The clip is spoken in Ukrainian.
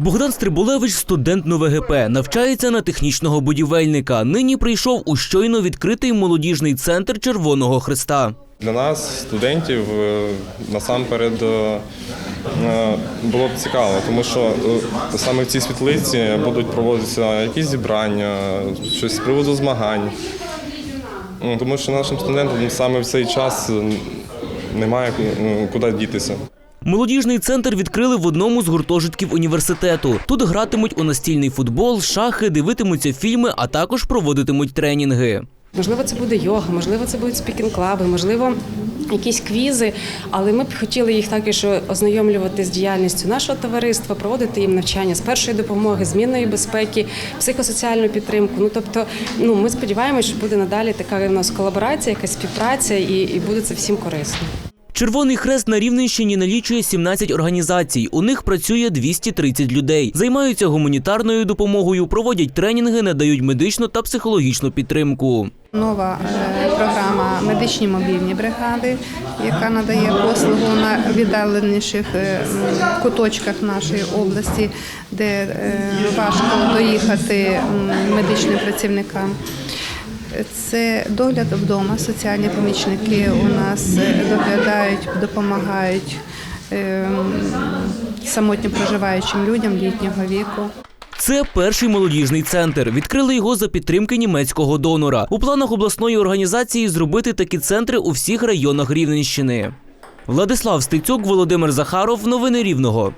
Богдан Стрибулевич, студент НовГП, навчається на технічного будівельника. Нині прийшов у щойно відкритий молодіжний центр Червоного Христа. Для нас, студентів, е, насамперед е, е, було б цікаво, тому що саме в цій світлиці будуть проводитися якісь зібрання, щось з приводу змагань. Тому що нашим студентам саме в цей час немає куди дітися. Молодіжний центр відкрили в одному з гуртожитків університету. Тут гратимуть у настільний футбол, шахи, дивитимуться фільми, а також проводитимуть тренінги. Можливо, це буде йога, можливо, це будуть спікінг-клаби, можливо, якісь квізи. Але ми б хотіли їх також ознайомлювати з діяльністю нашого товариства, проводити їм навчання з першої допомоги, змінної безпеки, психосоціальну підтримку. Ну тобто, ну ми сподіваємося, що буде надалі така у нас колаборація, якась співпраця, і, і буде це всім корисно. Червоний хрест на Рівненщині налічує 17 організацій. У них працює 230 людей. Займаються гуманітарною допомогою, проводять тренінги, надають медичну та психологічну підтримку. Нова е, програма медичні мобільні бригади, яка надає послугу на віддаленіших е, куточках нашої області, де е, важко доїхати медичним працівникам. Це догляд вдома, соціальні помічники у нас доглядають, допомагають е, самотньо проживаючим людям літнього віку. Це перший молодіжний центр. Відкрили його за підтримки німецького донора. У планах обласної організації зробити такі центри у всіх районах Рівненщини. Владислав Стецюк, Володимир Захаров. Новини Рівного.